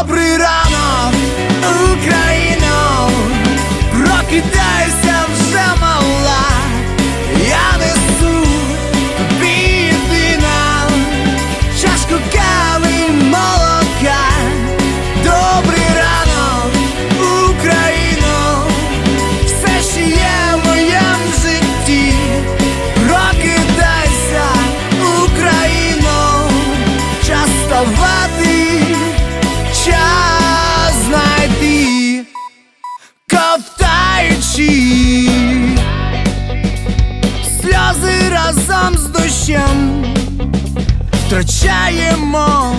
Добрий ранок, Україно, ковтаючи сльози разом з дощем, втрачаємо